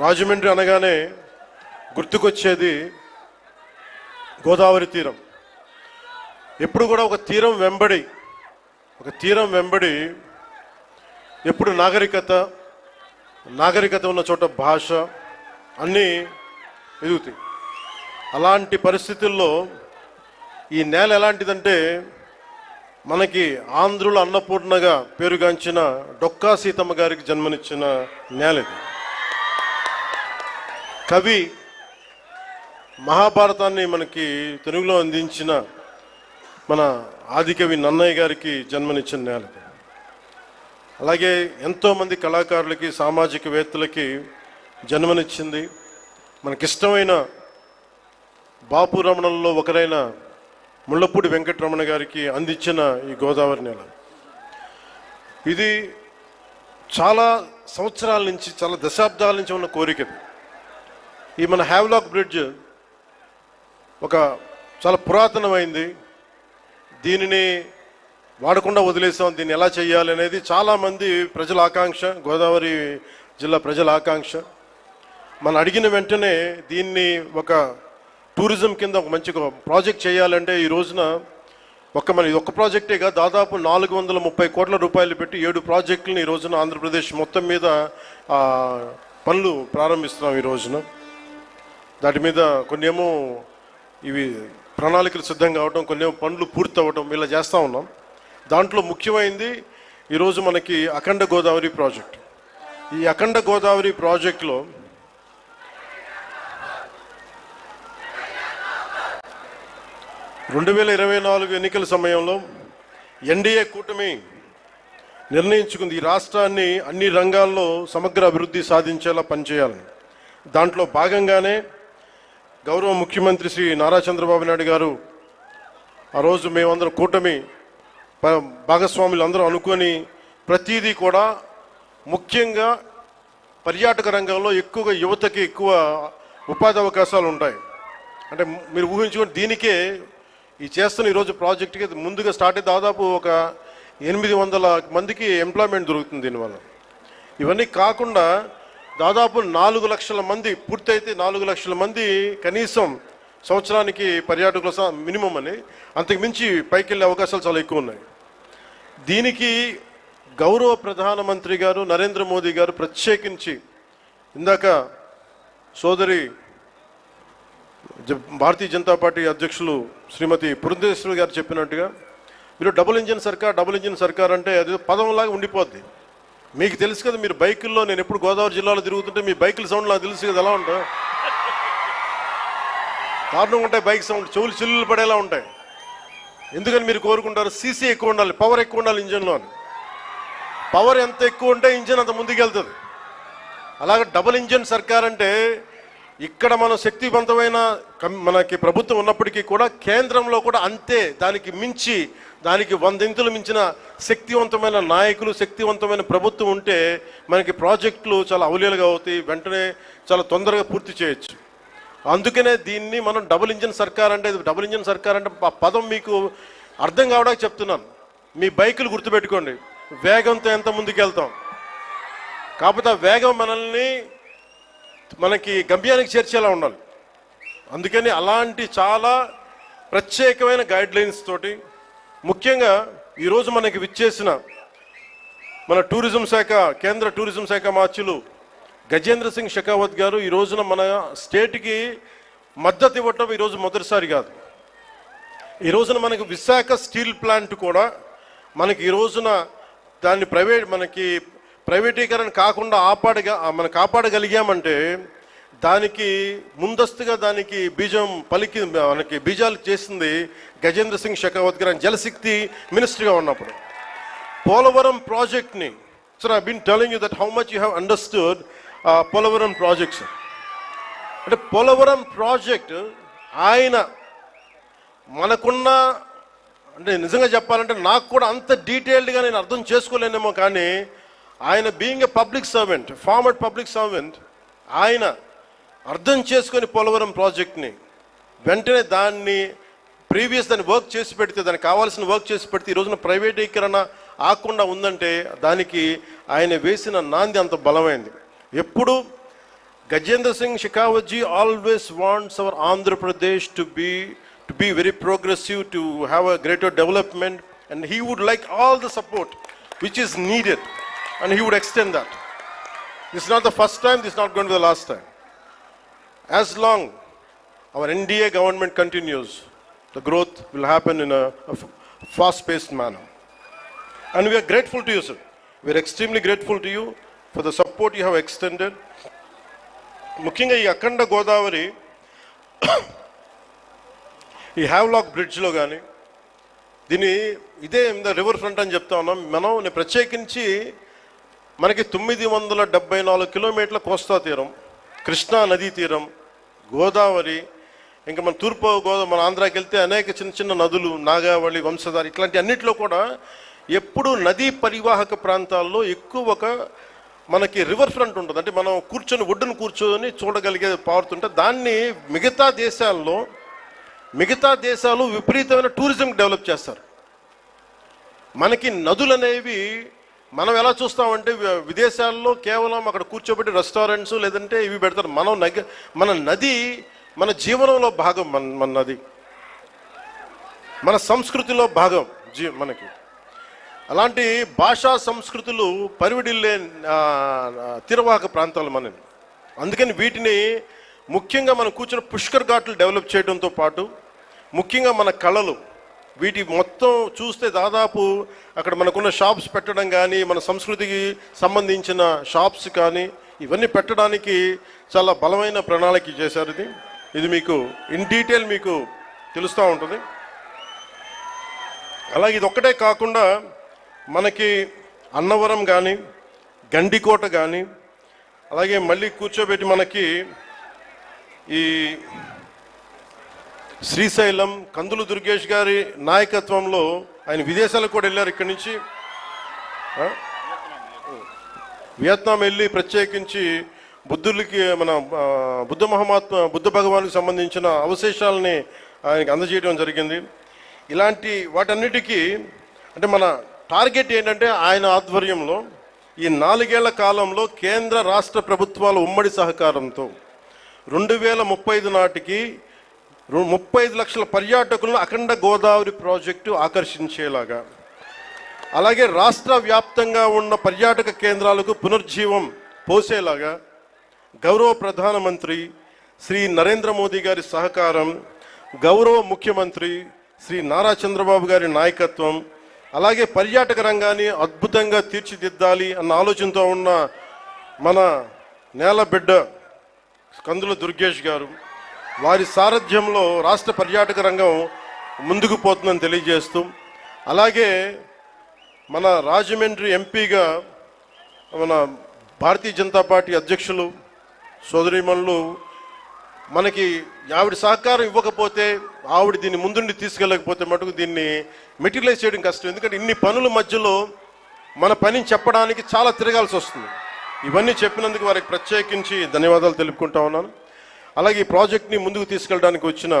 రాజమండ్రి అనగానే గుర్తుకొచ్చేది గోదావరి తీరం. ఎప్పుడు కూడా ఒక తీరం వెంబడి ఒక తీరం వెంబడి ఎప్పుడు నాగరికత నాగరికత ఉన్న చోట భాష అన్నీ ఎదుగుతాయి. అలాంటి పరిస్థితుల్లో ఈ నేల ఎలాంటిదంటే మనకి ఆంధ్రుల అన్నపూర్ణగా పేరుగాంచిన డొక్కా సీతమ్మ గారికి జన్మనిచ్చిన నేల ఇది. కవి మహాభారతాన్ని మనకి తెలుగులో అందించిన మన ఆదికవి నన్నయ్య గారికి జన్మనిచ్చిన నేల. అలాగే ఎంతోమంది కళాకారులకి సామాజికవేత్తలకి జన్మనిచ్చింది. మనకిష్టమైన బాపు రమణంలో ఒకరైన ముళ్ళపూడి వెంకటరమణ గారికి అందించిన ఈ గోదావరి నేల. ఇది చాలా సంవత్సరాల నుంచి చాలా దశాబ్దాల నుంచి ఉన్న కోరిక ఈ మన హ్యావ్లాక్ బ్రిడ్జ్ ఒక చాలా పురాతనమైంది. దీనిని వాడకుండా వదిలేసాం. దీన్ని ఎలా చేయాలి అనేది చాలామంది ప్రజల ఆకాంక్ష గోదావరి జిల్లా ప్రజల ఆకాంక్ష. మనం అడిగిన వెంటనే దీన్ని ఒక టూరిజం కింద ఒక మంచి ప్రాజెక్ట్ చేయాలంటే ఈ రోజున ఒక మన ఒక ప్రాజెక్టేగా దాదాపు నాలుగు వందల ముప్పై కోట్ల రూపాయలు పెట్టి ఏడు ప్రాజెక్టులను ఈ రోజున ఆంధ్రప్రదేశ్ మొత్తం మీద పనులు ప్రారంభిస్తున్నాం ఈ రోజున. దాటి మీద కొన్ని ఏమో ఇవి ప్రణాళికలు సిద్ధం కావటం కొన్ని ఏమో పనులు పూర్తి అవ్వటం ఇలా చేస్తూ ఉన్నాం. దాంట్లో ముఖ్యమైంది ఈరోజు మనకి అఖండ గోదావరి ప్రాజెక్ట్. ఈ అఖండ గోదావరి ప్రాజెక్టులో రెండు వేల ఇరవై నాలుగు ఎన్నికల సమయంలో ఎన్డీఏ కూటమి నిర్ణయించుకుంది. ఈ రాష్ట్రాన్ని అన్ని రంగాల్లో సమగ్ర అభివృద్ధి సాధించేలా పనిచేయాలని. దాంట్లో భాగంగానే గౌరవ ముఖ్యమంత్రి శ్రీ నారా చంద్రబాబు నాయుడు గారు ఆ రోజు మేమందరం కూటమి భాగస్వాములు అందరూ అనుకొని ప్రతిదీ కూడా ముఖ్యంగా పర్యాటక రంగంలో ఎక్కువగా యువతకి ఎక్కువ ఉపాధి అవకాశాలు ఉంటాయి. అంటే మీరు ఊహించుకోండి దీనికే ఈ చేస్తున్న ఈరోజు ప్రాజెక్ట్కి ముందుగా స్టార్ట్ అయ్యి దాదాపు ఒక ఎనిమిది వందల మందికి ఎంప్లాయ్మెంట్ దొరుకుతుంది దీనివల్ల. ఇవన్నీ కాకుండా దాదాపు నాలుగు లక్షల మంది పూర్తయితే నాలుగు లక్షల మంది కనీసం సంవత్సరానికి పర్యాటకుల మినిమం అని. అంతకు మించి పైకి వెళ్ళే అవకాశాలు చాలా ఎక్కువ ఉన్నాయి. దీనికి గౌరవ ప్రధానమంత్రి గారు నరేంద్ర మోదీ గారు ప్రత్యేకించి ఇందాక సోదరి జ- భారతీయ జనతా పార్టీ అధ్యక్షులు శ్రీమతి పురంధేశ్వరి గారు చెప్పినట్టుగా మీరు డబుల్ ఇంజిన్ సర్కార్ డబుల్ ఇంజిన్ సర్కార్ అంటే అది పదంలాగా ఉండిపోద్ది. మీకు తెలుసు కదా మీరు బైకుల్లో నేను ఎప్పుడు గోదావరి జిల్లాలో తిరుగుతుంటే మీ బైకుల సౌండ్ నాకు తెలుసు కదా ఎలా ఉంటాయి? దారుణంగా ఉంటాయి బైక్ సౌండ్ చెవులు చిల్లులు పడేలా ఉంటాయి. ఎందుకని మీరు కోరుకుంటారు? సీసీ ఎక్కువ ఉండాలి పవర్ ఎక్కువ ఉండాలి ఇంజన్లో అని. పవర్ ఎంత ఎక్కువ ఉంటే ఇంజన్ అంత ముందుకెళ్తుంది. అలాగే డబుల్ ఇంజన్ సర్కార్ అంటే ఇక్కడ మనం శక్తివంతమైన కం- మనకి ప్రభుత్వం ఉన్నప్పటికీ కూడా కేంద్రంలో కూడా అంతే దానికి మించి దానికి వందింతులు మించిన శక్తివంతమైన నాయకులు శక్తివంతమైన ప్రభుత్వం ఉంటే మనకి ప్రాజెక్టులు చాలా అవలీలుగా అవుతాయి వెంటనే చాలా తొందరగా పూర్తి చేయొచ్చు. అందుకనే దీన్ని మనం డబుల్ ఇంజిన్ సర్కార్ అంటే ఇది డబుల్ ఇంజిన్ సర్కార్ అంటే ఆ పదం మీకు అర్థం కావడానికి చెప్తున్నాను. మీ బైకులు గుర్తుపెట్టుకోండి. వేగంతో ఎంత ముందుకెళ్తాం. కాకపోతే ఆ వేగం మనల్ని మనకి గమ్యానికి చేర్చేలా ఉండాలి. అందుకని అలాంటి చాలా ప్రత్యేకమైన గైడ్ లైన్స్ తోటి ముఖ్యంగా ఈరోజు మనకి విచ్చేసిన మన టూరిజం శాఖ కేంద్ర టూరిజం శాఖ మార్చులు గజేంద్ర సింగ్ షెకావత్ గారు ఈ రోజున మన స్టేట్కి మద్దతు ఇవ్వటం ఈరోజు మొదటిసారి కాదు. ఈ రోజున మనకు విశాఖ స్టీల్ ప్లాంట్ కూడా మనకి ఈ రోజున దాన్ని ప్రైవేట్ మనకి ప్రైవేటీకరణ కాకుండా ఆపాడగా మనం కాపాడగలిగామంటే దానికి ముందస్తుగా దానికి బీజం పలికి మనకి బీజాలు చేసింది గజేంద్ర సింగ్ షెకావత్ గారు జలశక్తి మినిస్టర్గా ఉన్నప్పుడు. పోలవరం ప్రాజెక్ట్ని sir I been telling you that how much you have understood Polavaram projects అంటే పోలవరం ప్రాజెక్ట్ ఆయన మనకున్న అంటే నిజంగా చెప్పాలంటే నాకు కూడా అంత డీటెయిల్డ్గా నేను అర్థం చేసుకోలేనేమో కానీ ఆయన being a public servant former public servant ఆయన అర్థం చేసుకుని పోలవరం ప్రాజెక్ట్ని వెంటనే దాన్ని ప్రీవియస్ దాన్ని వర్క్ చేసి పెడితే దానికి కావాల్సిన వర్క్ చేసి పెడితే రోజున ప్రైవేటీకరణ ఆకుండా ఉందంటే దానికి ఆయన వేసిన నాంది అంత బలమైంది. ఎప్పుడు Gajendra Singh Shekhawatji always wants our Andhra Pradesh to be to be very progressive to have a greater development and he would like all the support which is needed and he would extend that. This is not the first time, this is not going to be the last time. As long our NDA government continues, the growth will happen in a, a fast-paced manner. And we are grateful to you, sir. We are extremely grateful to you for the support you have extended. ముఖ్యంగా ఈ అఖండ గోదావరి ఈ Havelock బ్రిడ్జ్లో కానీ దీని ఇదే river front అని చెప్తా ఉన్నాం మనం నేను ప్రత్యేకించి మనకి తొమ్మిది వందల డెబ్బై నాలుగు కిలోమీటర్ల కోస్తా తీరం కృష్ణా నదీ తీరం గోదావరి ఇంకా మన తూర్పు గోదావరి మన ఆంధ్రాకి వెళ్తే అనేక చిన్న చిన్న నదులు నాగావళి వంశధార ఇట్లాంటి అన్నింటిలో కూడా ఎప్పుడు నదీ పరివాహక ప్రాంతాల్లో ఎక్కువ ఒక మనకి రివర్ ఫ్రంట్ ఉంటుంది. అంటే మనం కూర్చొని ఒడ్డును కూర్చొని చూడగలిగే పారుతుంటే దాన్ని మిగతా దేశాల్లో మిగతా దేశాలు విపరీతమైన టూరిజం డెవలప్ చేస్తారు. మనకి నదులు అనేవి మనం ఎలా చూస్తామంటే వి- విదేశాల్లో కేవలం అక్కడ కూర్చోబెట్టి రెస్టారెంట్స్ లేదంటే ఇవి పెడతారు. మనం నగ మన నది మన జీవనంలో భాగం మన మన నది. మన సంస్కృతిలో భాగం జీ మనకి. అలాంటి భాషా సంస్కృతులు పరివిడిల్లే తీరవాహక ప్రాంతాలు మనవి. అందుకని వీటిని ముఖ్యంగా మనం కూర్చున్న పుష్కర్ ఘాట్లు డెవలప్ చేయడంతో పాటు ముఖ్యంగా మన కళలు వీటి మొత్తం చూస్తే దాదాపు అక్కడ మనకున్న షాప్స్ పెట్టడం కానీ మన సంస్కృతికి సంబంధించిన షాప్స్ కానీ ఇవన్నీ పెట్టడానికి చాలా బలమైన ప్రణాళిక చేశారు ఇది. ఇది మీకు ఇన్ డీటెయిల్ మీకు తెలుస్తూ ఉంటుంది. అలాగే ఇది ఒక్కటే కాకుండా మనకి అన్నవరం కానీ గండికోట కానీ అలాగే మళ్ళీ కూర్చోబెట్టి మనకి ఈ శ్రీశైలం కందులు దుర్గేష్ గారి నాయకత్వంలో ఆయన విదేశాలకు కూడా వెళ్ళారు ఇక్కడి నుంచి. వియత్నాం వెళ్ళి ప్రత్యేకించి బుద్ధులకి మన బుద్ధ మహమాత్మ బుద్ధ భగవాన్కి సంబంధించిన అవశేషాలని ఆయనకి అందజేయడం జరిగింది. ఇలాంటి వాటన్నిటికీ అంటే మన టార్గెట్ ఏంటంటే ఆయన ఆధ్వర్యంలో ఈ నాలుగేళ్ళ కాలంలో కేంద్ర రాష్ట్ర ప్రభుత్వాల ఉమ్మడి సహకారంతో రెండు వేల ముప్పై ఐదు నాటికి ముప్పై ఐదు లక్షల పర్యాటకులను అఖండ గోదావరి ప్రాజెక్టు ఆకర్షించేలాగా. అలాగే రాష్ట్ర వ్యాప్తంగా ఉన్న పర్యాటక కేంద్రాలకు పునర్జీవం పోసేలాగా గౌరవ ప్రధానమంత్రి శ్రీ నరేంద్ర మోదీ గారి సహకారం గౌరవ ముఖ్యమంత్రి శ్రీ నారా చంద్రబాబు గారి నాయకత్వం అలాగే పర్యాటక రంగాన్ని అద్భుతంగా తీర్చిదిద్దాలి అన్న ఆలోచనతో ఉన్న మన నేల బిడ్డ కందుల దుర్గేష్ గారు వారి సారథ్యంలో రాష్ట్ర పర్యాటక రంగం ముందుకు పోతుందని తెలియజేస్తూ అలాగే మన రాజమండ్రి ఎంపీగా మన భారతీయ జనతా పార్టీ అధ్యక్షులు సోదరిమణులు మనకి ఆవిడ సహకారం ఇవ్వకపోతే ఆవిడ దీన్ని ముందుండి తీసుకెళ్ళకపోతే మటుకు దీన్ని మెటీరియలైజ్ చేయడం కష్టం. ఎందుకంటే ఇన్ని పనుల మధ్యలో మన పనిని చెప్పడానికి చాలా తిరగాల్సి వస్తుంది. ఇవన్నీ చెప్పినందుకు వారికి ప్రత్యేకించి ధన్యవాదాలు తెలుపుకుంటా ఉన్నాను. అలాగే ఈ ప్రాజెక్ట్ని ముందుకు తీసుకెళ్ళడానికి వచ్చిన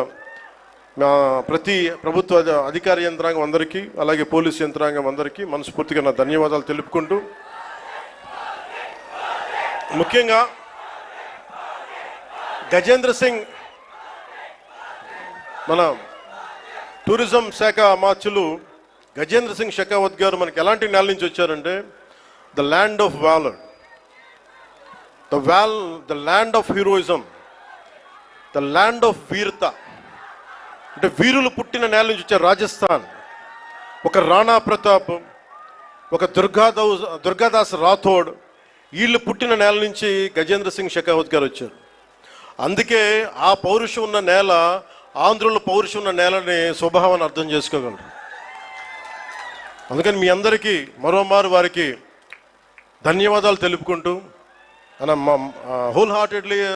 ప్రతి ప్రభుత్వ అధికార యంత్రాంగం అందరికీ అలాగే పోలీస్ యంత్రాంగం అందరికీ మనస్ఫూర్తిగా నా ధన్యవాదాలు తెలుపుకుంటూ ముఖ్యంగా గజేంద్ర సింగ్ మన టూరిజం శాఖ అమాత్యులు గజేంద్ర సింగ్ షెకావత్ గారు మనకి ఎలాంటి నెల నుంచి వచ్చారంటే the land of valour the wall the land of heroism the land of వీరత అంటే వీరులు పుట్టిన నేల నుంచి వచ్చే రాజస్థాన్. ఒక రాణా ప్రతాప్ ఒక దుర్గాదౌ దుర్గాదాస్ రాథోడ్ వీళ్ళు పుట్టిన నేల నుంచి గజేంద్ర సింగ్ షెకావత్ గారు వచ్చారు. అందుకే ఆ పౌరుషం ఉన్న నేల ఆంధ్రుల పౌరుషం ఉన్న నేలని స్వభావాన్ని అర్థం చేసుకోగలరు. అందుకని మీ అందరికీ మరోమారు వారికి ధన్యవాదాలు తెలుపుకుంటూ మన హోల్ హార్టెడ్లీ